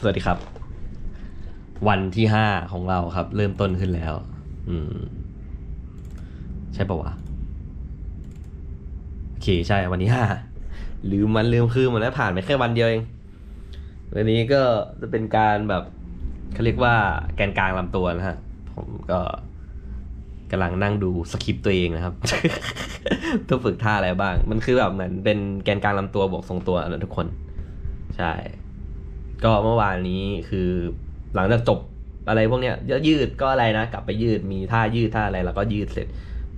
สวัสดีครับ วันที่ห้าของเราครับ เริ่มต้นขึ้นแล้ว อืม ใช่ปะวะโอเคใช่วันที่ห้าลืมมันลืมคือหมดแล้วผ่านไปแค่วันเดียวเองวันนี้ก็จะเป็นการแบบเขาเรียกว่าแกนกลางลำตัวนะฮะ ผมก็กำลังนั่งดูสคริปต์ตัวเองนะครับต้องฝึกท่าอะไรบ้าง มันคือแบบเหมือนเป็นแกนกลางลำตัวบวกทรงตัวนะทุกคน ใช่ ก็เมื่อวานนี้คือหลังจากจบอะไรพวกเนี้ยยืดก็อะไรนะ กลับไปยืดมีท่ายืดท่าอะไรแล้วก็ยืดเสร็จ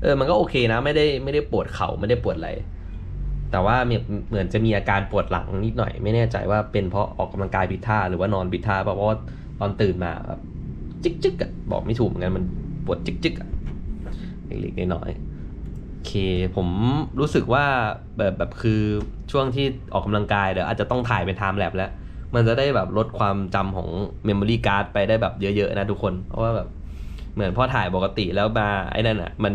เออมันก็โอเคนะ ไม่ได้ไม่ได้ปวดเข่าไม่ได้ปวดอะไรแต่ว่าเหมือนจะมีอาการปวดหลังนิดหน่อย ไม่แน่ใจว่าเป็นเพราะออกกำลังกายผิดท่าหรือว่านอนผิดท่าเพราะว่าตอนตื่นมาแบบจิกจิกอะบอกไม่ถูกเหมือนกันมันปวดจิกจิกอะเล็กๆน้อยๆโอเค ผมรู้สึกว่าแบบแบบคือช่วงที่ออกกำลังกายเดี๋ยวอาจจะต้องถ่ายเป็นไทม์แลปแล้ว มันจะได้แบบลดความจำของเมมโมรี่การ์ดไปได้แบบเยอะๆนะทุกคน เพราะว่าแบบเหมือนพอถ่ายปกติแล้วมาไอ้นั่นอะ มัน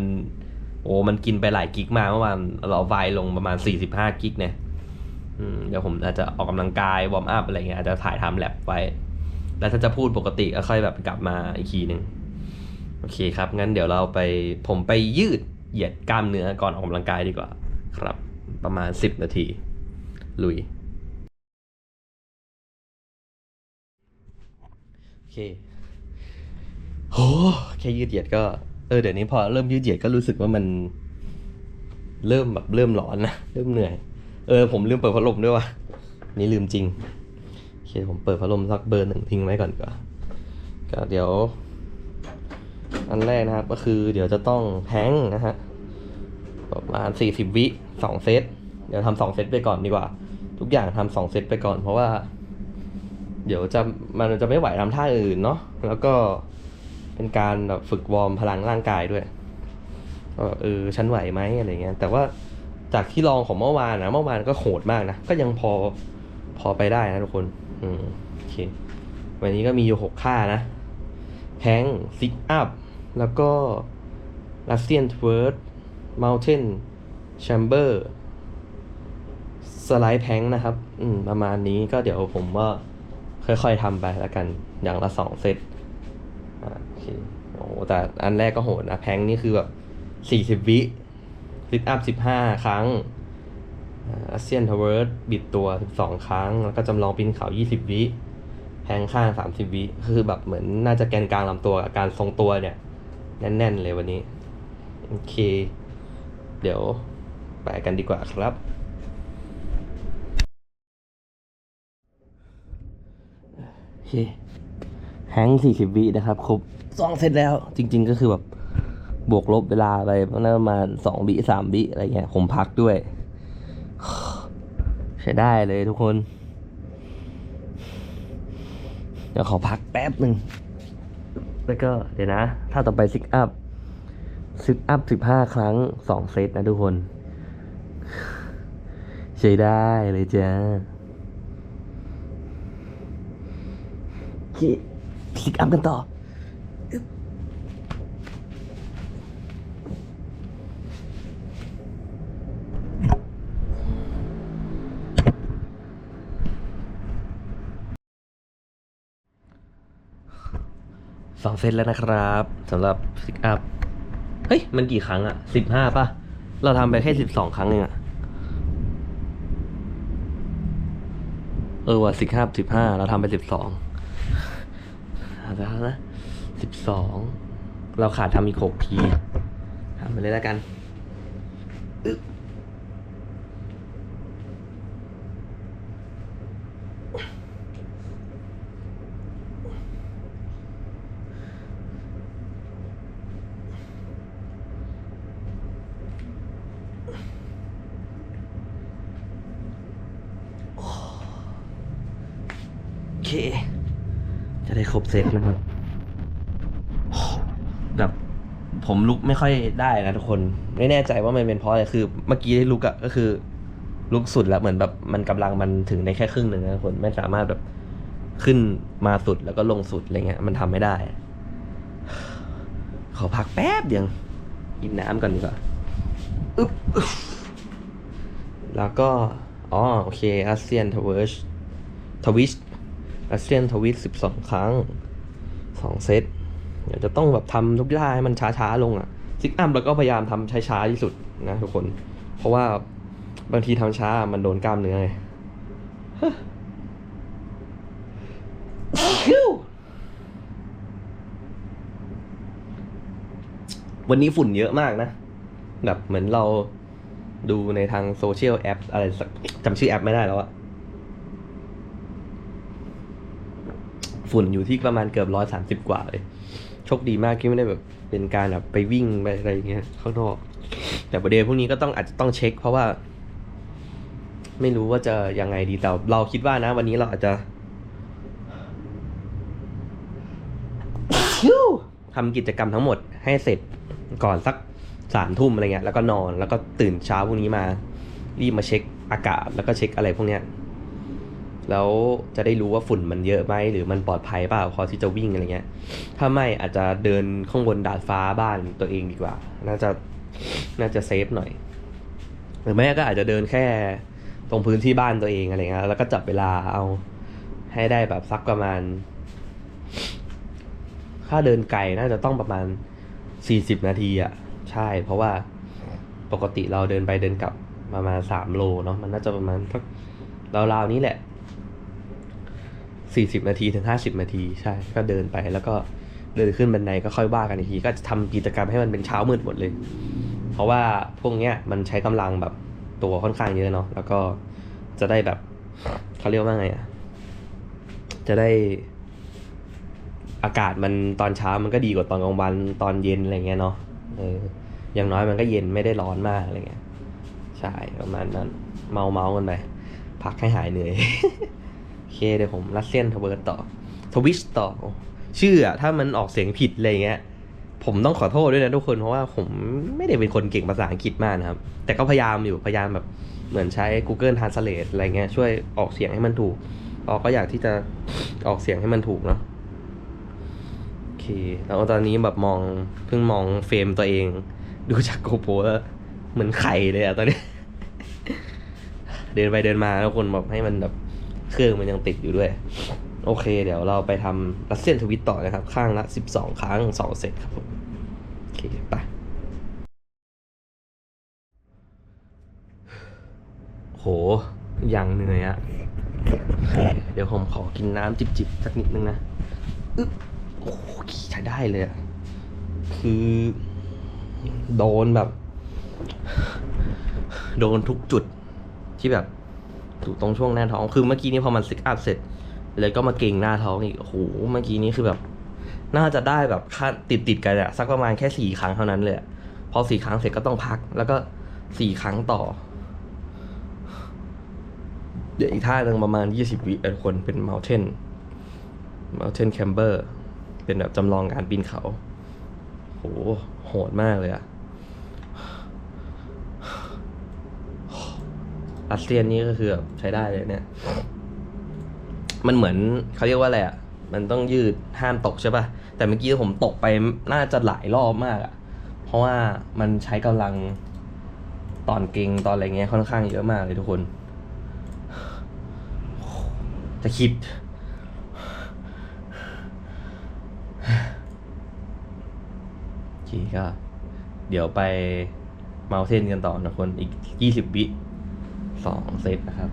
โอ้มันกินไปหลายกิกมากเมื่อวานเราไฟลงประมาณ 45 กิกเนี่ยเดี๋ยวผมอาจจะออกกำลังกายวอร์มอัพอะไรเงี้ยอาจจะถ่ายทำแลบไว้ แล้วถ้าจะพูดปกติก็ค่อยแบบกลับมาอีกทีหนึ่งโอเคครับ งั้นเดี๋ยวเราไปผมไปยืดเหยียดกล้ามเนื้อก่อนออกกำลังกายดีกว่า ครับ ประมาณ 10 นาที ลุย เคโหแค่ยืดเหยียดก็เออเดี๋ยวนี้พอเริ่มยืดเหยียดก็รู้สึกว่ามัน เริ่มแบบเริ่มร้อนนะเริ่มเหนื่อย เออ ผมลืมเปิดพัดลมด้วยว่ะนี่ลืมจริงโอเคผมเปิดพัดลมสักเบอร์หนึ่งทิ้งไว้ก่อนกว่อนก็เดี๋ยว อันแรกนะครับ ก็คือเดี๋ยวจะต้องแทงนะฮะประมาณสี่สิบวิสองเซต เดี๋ยวทำสองเซตไปก่อนดีกว่า ทุกอย่างทำสองเซตไปก่อนเพราะว่า เดี๋ยวจะมันจะไม่ไหวทำท่าอื่นเนาะแล้วก็เป็นการแบบฝึกวอร์มพลังร่างกายด้วยเออฉันไหวไหมอะไรเงี้ยแต่ว่าจากที่ลองของเมื่อวานนะเมื่อวานก็โหดมากนะก็ยังพอพอไปได้นะทุกคน อืมโอเค วันนี้ก็มีอยู่หกค่านะแพงซิกอัพแล้วก็ลัสเซียนทเวิร์ดมัลเทนแชมเบอร์สไลด์แพงนะครับ อืม ประมาณนี้ก็เดี๋ยวผมว่า ค่อยๆทำไปแล้วกันอย่างละสองเซตโอเคโอ้โหแต่อันแรกก็โหดนะแพงนี่คือแบบสี่สิบวิซิทอัพสิบห้าครั้งอาเซียนทเวิร์ดบิดตัวสิบสองครั้ง แล้วก็จำลองปีนเขายี่สิบวิแพงข้างสามสิบวิคือแบบเหมือนน่าจะแกนกลางลำตัวการทรงตัวเนี่ย แน่น ๆ เลยวันนี้ โอเค เดี๋ยวไปกันดีกว่าครับ โอเคแฮงสี่สิบวินะครับ ครบสองเซตแล้ว จริง ๆ ก็คือแบบบวกลบเวลาไปประมาณสองวิสามวิอะไรเงี้ย ผมพักด้วย ใช้ได้เลยทุกคน เดี๋ยวขอพักแป๊บหนึ่ง แล้วก็เดี๋ยวนะ ถ้าต่อไปซิกอัพซิกอัพสิบห้าครั้งสองเซตนะทุกคน ใช้ได้เลยจ้า โอ เคพลิกอัพกันต่อ สองเซตแล้วนะครับสำหรับพิกอัพ เฮ้ย มันกี่ครั้งอะสิบห้าป่ะ เราทำไปแค่สิบสองครั้งเองอะเออว่ะสิบห้าสิบห้าเราทำไปสิบสอง แล้วนะสิบสองเราขาดทำอีกหกทีทำไปเลยแล้วกันโอเค จะได้ครบเซตนะครับ แบบผมลุกไม่ค่อยได้นะทุกคน ไม่แน่ใจว่ามันเป็นเพราะอะไรคือ เมื่อกี้ได้ลุกอะก็คือ ลุกสุดแล้วเหมือนแบบมันกำลังมันถึงในแค่ครึ่งหนึ่งนะทุกคนไม่สามารถแบบขึ้นมาสุดแล้วก็ลงสุดอะไรเงี้ย มันทำไม่ได้ ขอพักแป๊บเดียวกินน้ำก่อนดีกว่าอึ๊บแล้วก็อ๋อโอเคอาเซียนทเวิร์ชทวิส รัสเซียนทวิสสิบสองครั้งสองเซตเดี๋ยวจะต้องแบบทำทุกท่าให้มันช้าๆลงอะซิกอัพแล้วก็พยายามทำช้าๆที่สุดนะทุกคน เพราะว่าบางทีทำช้ามันโดนกล้ามเนื้อไงวันนี้ฝุ่นเยอะมากนะ แบบเหมือนเราดูในทางโซเชียลแอปอะไรสักจำชื่อแอปไม่ได้แล้วอะ ฝุ่นอยู่ที่ประมาณเกือบร้อยสามสิบกว่าเลย โชคดีมากที่ไม่ได้แบบเป็นการแบบไปวิ่งไปอะไรเงี้ยข้างนอก แต่ประเด็นพวกนี้ก็ต้องอาจจะต้องเช็ค เพราะว่า ไม่รู้ว่าจะยังไงดีแต่เราคิดว่านะ วันนี้เราอาจจะทำกิจกรรมทั้งหมดให้เสร็จก่อนสักสามทุ่มอะไรเงี้ยแล้วก็นอนแล้วก็ตื่นเช้าพรุ่งนี้มา รีบมาเช็คอากาศแล้วก็เช็คอะไรพวกเนี้ย แล้วจะได้รู้ว่าฝุ่นมันเยอะไหมหรือมันปลอดภัยเปล่าพอที่จะวิ่งอะไรเงี้ย ถ้าไม่อาจจะเดินข้างบนดาดฟ้าบ้านตัวเองดีกว่า น่าจะน่าจะเซฟหน่อย หรือไม่ก็อาจจะเดินแค่ตรงพื้นที่บ้านตัวเองอะไรเงี้ยแล้วก็จับเวลาเอาให้ได้แบบสักประมาณถ้าเดินไกลน่าจะต้องประมาณสี่สิบนาทีอะ ใช่ เพราะว่าปกติเราเดินไปเดินกลับประมาณสามโลเนาะมันน่าจะประมาณสักราวๆนี้แหละ สี่สิบนาทีถึงห้าสิบนาทีใช่ก็เดินไปแล้วก็เดินขึ้นบันไดก็ค่อยว่ากันอีกที ก็จะทำกิจกรรมให้มันเป็นเช้ามืดหมดเลย เพราะว่าพวกเนี้ยมันใช้กำลังแบบตัวค่อนข้างเยอะเนาะแล้วก็จะได้แบบเขาเรียกว่าไงอะจะได้อากาศมันตอนเช้ามันก็ดีกว่าตอนกลางวันตอนเย็นอะไรเงี้ยเนาะเอออย่างน้อยมันก็เย็นไม่ได้ร้อนมากอะไรเงี้ยใช่ประมาณนั้นเมาเมากันไปพักให้หายเหนื่อย เคเดี๋ยวผมรัสเซียนทเวิร์ดต่อทวิชต่อ ชื่ออะถ้ามันออกเสียงผิดอะไรเงี้ย ผมต้องขอโทษด้วยนะทุกคนเพราะว่าผมไม่ได้เป็นคนเก่งภาษาอังกฤษมากนะครับ แต่ก็พยายามอยู่พยายามแบบเหมือนใช้ Google Translate อะไรเงี้ยช่วยออกเสียงให้มันถูกออกก็อยากที่จะออกเสียงให้มันถูกเนาะโอเคแล้วตอนนี้แบบมองเพิ่งมองเฟรมตัวเอง ดูจากโกโปรแล้วเหมือนไข่เลยอะตอนนี้ เดินไปเดินมาแล้วคนแบบให้มันแบบ เครื่องมันยังติดอยู่ด้วย โอเค เดี๋ยวเราไปทำรัสเซียนทวิตต่อนะครับ ข้างละสิบสองครั้งสองเซตครับผมโอเคไปโหยังเหนื่อยอะเดี๋ยวผมขอกินน้ำจิบๆสักนิดนึงนะอึ๊บโอ้ใช้ได้เลยอะคือ โดนแบบ โดนทุกจุดที่แบบ อยู่ตรงช่วงหน้าท้องคือเมื่อกี้นี้พอมันซิกอัพเสร็จเลยก็มาเก่งหน้าท้องอีกโอ้โหเมื่อกี้นี้คือแบบ น่าจะได้แบบค่าติดติดๆกันอะสักประมาณแค่สี่ครั้งเท่านั้นเลยพอสี่ครั้งเสร็จก็ต้องพัก แล้วก็สี่ครั้งต่อ เดี๋ยวอีกท่าหนึ่งประมาณยี่สิบวิเออทุกคนเป็น mountain mountain camber เป็นแบบจำลองการปีนเขาโหโหดมากเลยอะ รัสเซียนนี่ก็คือแบบใช้ได้เลยเนี่ย มันเหมือนเขาเรียกว่าอะไรอะ มันต้องยืดห้ามตกใช่ปะ่ะ แต่เมื่อกี้ผมตกไปน่าจะหลายรอบมากอะเพราะว่ามันใช้กำลังตอนเก่งตอนอะไรเงี้ยค่อนข้างเยอะมากเลยทุกคน จะคิดโอเคก็เดี๋ยวไปเมาเทนกันต่อนะคนอีกยี่สิบวิ สองเซตนะครับ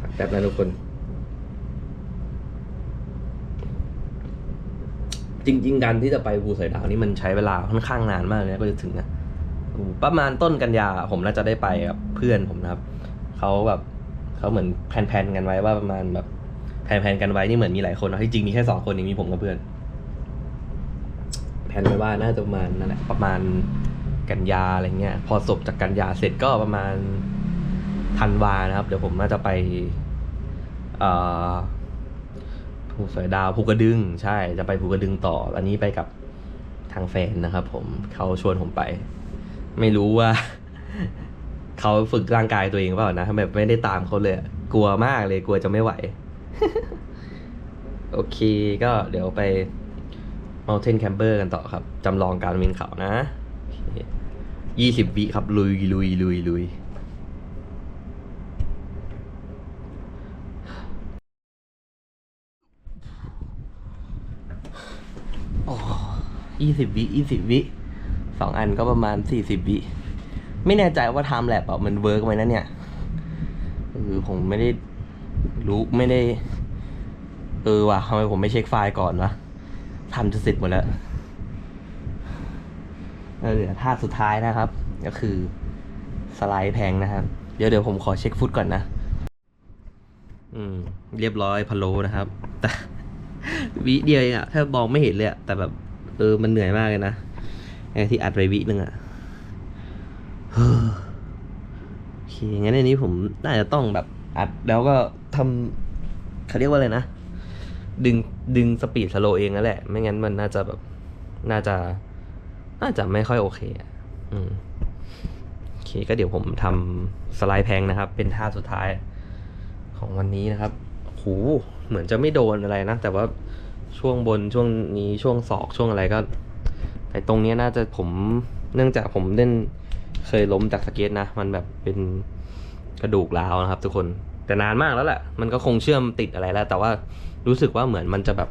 พักแป๊บนะทุกคน จริง ๆ การที่จะไปภูสอยดาวนี่มันใช้เวลาค่อนข้างนานมากเลยนะก็จะถึงนะประมาณต้นกันยาผมน่าจะได้ไปกับเพื่อนผมนะครับ เขาแบบเขาเหมือนแพนๆกันไว้ว่าประมาณแบบแพนๆกันไว้นี่เหมือนมีหลายคนนะที่จริงมีแค่สองคนเองมีผมกับเพื่อน ผนไว้ว่าน่าจะประมาณนั่นแหละประมาณกันยาอะไรเงี้ย พอจบจากกันยาเสร็จก็ประมาณธันวานะครับ เดี๋ยวผมน่าจะไปภูสอยดาวภูกระดึง ใช่ จะไปภูกระดึงต่อ อันนี้ไปกับทางแฟนนะครับผมเขาชวนผมไป ไม่รู้ว่าเขาฝึกร่างกายตัวเองเปล่านะแบบไม่ได้ตามเขาเลย กลัวมากเลยกลัวจะไม่ไหว โอเคก็เดี๋ยวไป Mountain Camper กันต่อครับ จำลองการวินเขานะยี่สิบวิครับ ลุยลุยลุยลุยโอ้ยี่สิบวิยี่สิบวิสองอันก็ประมาณสี่สิบวิ ไม่แน่ใจว่าไทม์แลบอะมันเวิร์กไหมนะเนี่ยเออผมไม่ได้รู้ไม่ได้ เออว่ะทำไมผมไม่เช็คไฟล์ก่อนวะ ทำจะเสร็จหมดแล้วเหลือท่าสุดท้ายนะครับ ก็คือสไลด์แพงนะครับ เดี๋ยวเดี๋ยวผมขอเช็คฟุตก่อนนะ อืม เรียบร้อยพะโลนะครับ แต่วิเดียวเองอะแทบมองไม่เห็นเลยอะแต่แบบ เออมันเหนื่อยมากเลยนะไอ้ที่อัดไปวินึงอะโอเคงั้นอันนี้ผมน่าจะต้องแบบอัดแล้วก็ทำเขาเรียกว่าอะไรนะ ดึงดึงสปีดสโลเองนั่นแหละ ไม่งั้นมันน่าจะแบบ น่าจะ น่าจะไม่ค่อยโอเคอะอืมโอเค ก็เดี๋ยวผมทำสไลด์แพงนะครับ เป็นท่าสุดท้ายของวันนี้นะครับโหเหมือนจะไม่โดนอะไรนะ แต่ว่าช่วงบนช่วงนี้ช่วงศอกช่วงอะไรก็ไอ้ตรงนี้น่าจะผมเนื่องจากผมเล่นเคยล้มจากสเก็ตนะ มันแบบเป็นกระดูกร้าวนะครับ ทุกคนแต่นานมากแล้วแหละ มันก็คงเชื่อมติดอะไรแล้ว แต่ว่า รู้สึกว่าเหมือนมันจะแบบ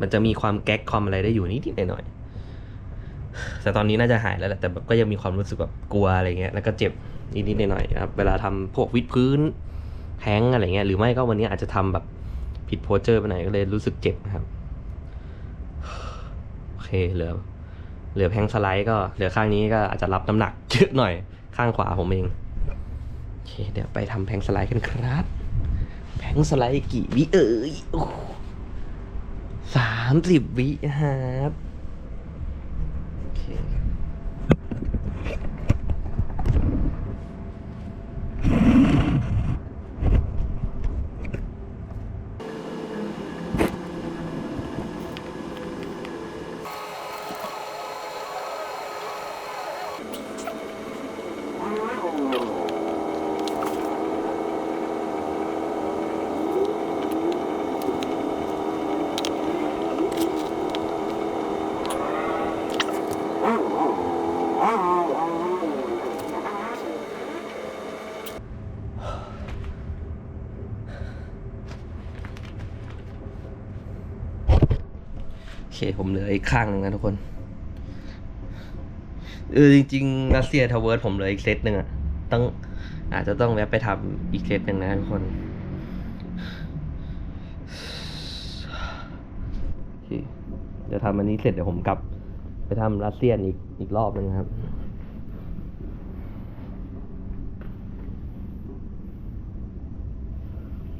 มันจะมีความแก๊กความอะไรได้อยู่นิดๆหน่อยๆแต่ตอนนี้น่าจะหายแล้วแหละแต่แบบก็ยังมีความรู้สึกแบบกลัวอะไรเงี้ยแล้วก็เจ็บนิดๆหน่อยๆครับเวลาทำพวกวิดพื้นแฮงอะไรเงี้ยหรือไม่ก็วันนี้อาจจะทำแบบผิดโพสเจอร์ไปหนก็เลยรู้สึกเจ็บนะครับโอเคเหลือเหลือแพงสไลด์ก็เหลือข้างนี้ก็อาจจะรับน้ำหนักเยอะหน่อยข้างขวาผมเองโอเคเดี๋ยวไปทำแพงสไลด์กันครับ งสไลด์กี่วิเอ่ยสามสิบวิครับ โอเค โอ เคผมเหลืออีกข้างหนึงนะทุกคนเออจริงๆรัสเซียทาวเวิร์ดผมเหลืออีกเซตหนึ่งอะต้องอาจจะต้องแวะไปทำอีกเซตหนึ่งนะทุกคนโอเคเดี๋ยวทำอันนี้เสร็จเดี๋ยวผมกลับ ไปทำรัสเซียนอีกอีกรอบหนึงครับ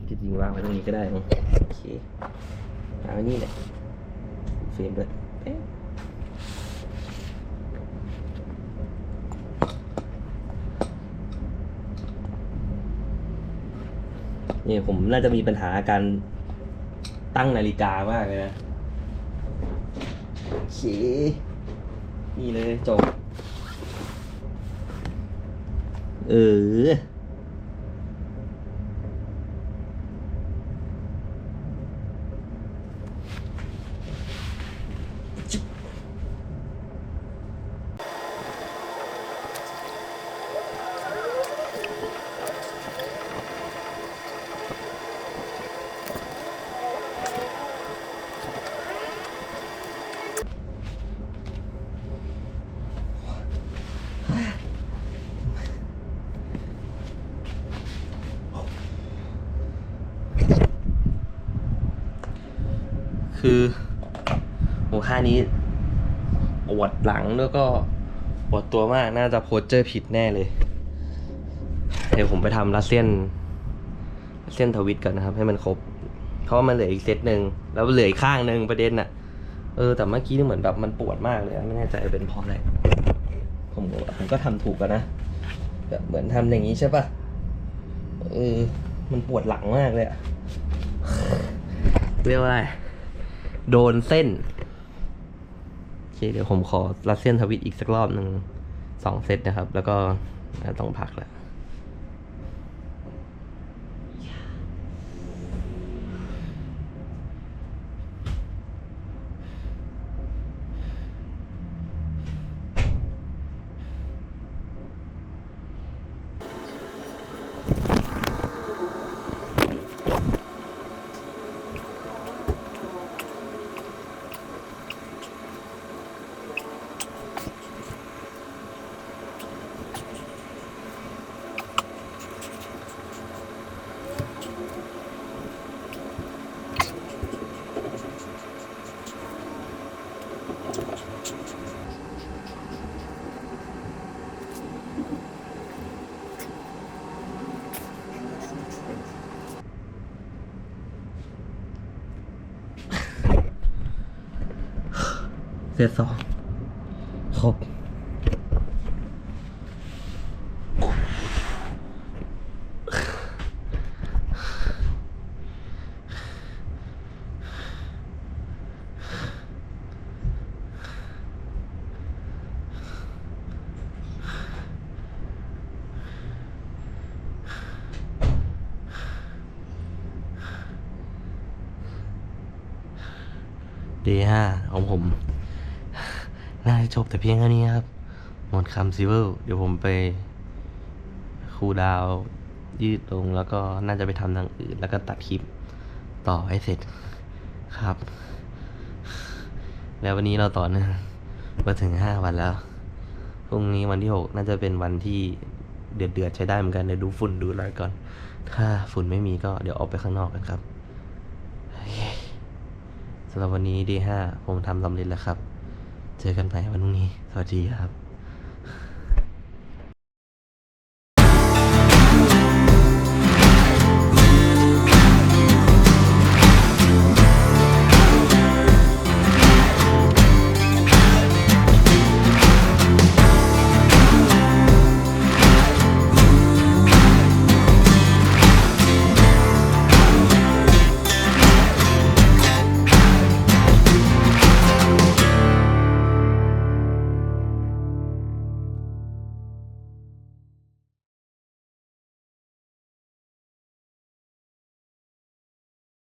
จริงๆวางไว้ตรงนี้ก็ได้โอเควางไว้นี่แหละ ฟรมด้วยนี่ผมน่าจะมีปัญหาการตั้งนาฬิกามากเลยนะโอเคนี่เลยจบ เออ คือโอ้ท่านี้ปวดหลังแล้วก็ปวดตัวมากน่าจะโพสเจอร์ผิดแน่เลย เดี๋ยวผมไปทำรัสเซียนรัสเซียนทวิตก่อนนะครับ ให้มันครบ เพราะมันเหลืออีกเซตหนึ่งแล้วเหลืออีกข้างหนึ่งประเด็นน่ะ เออแต่เมื่อกี้นี่เหมือนแบบมันปวดมากเลยไม่แน่ใจเป็นเพราะอะไรผมก็ผมก็ทำถูกแล้วนะแบบเหมือนทำอย่างนี้ใช่ปะเออมันปวดหลังมากเลยอะเรียกว่าอะไร โดนเส้น โอเค เดี๋ยวผมขอรัดเส้นทวิตอีกสักรอบหนึ่งสองเซตนะครับ แล้วก็ต้องพักแล้ว เสร็จสองครบดีห้าของผม น่าจบแต่เพียงแค่นี้ครับ หมดคำซิเวลเดี๋ยวผมไปคูดาวยืดลงแล้วก็น่าจะไปทำทางอื่น แล้วก็ตัดคลิปต่อให้เสร็จครับ แล้ววันนี้เราต่อเนื่องมาถึงห้าวันแล้ว พรุ่งนี้วันที่หกน่าจะเป็นวันที่เดือดเดือดๆใช้ได้เหมือนกันเดี๋ยวดูฝุ่นดูอะไรก่อน ถ้าฝุ่นไม่มีก็เดี๋ยวออกไปข้างนอกกันครับสำหรับวันนี้ดีห้าผมทำสำเร็จแล้วครับ เจอกันใหม่วันพรุ่งนี้ สวัสดีครับ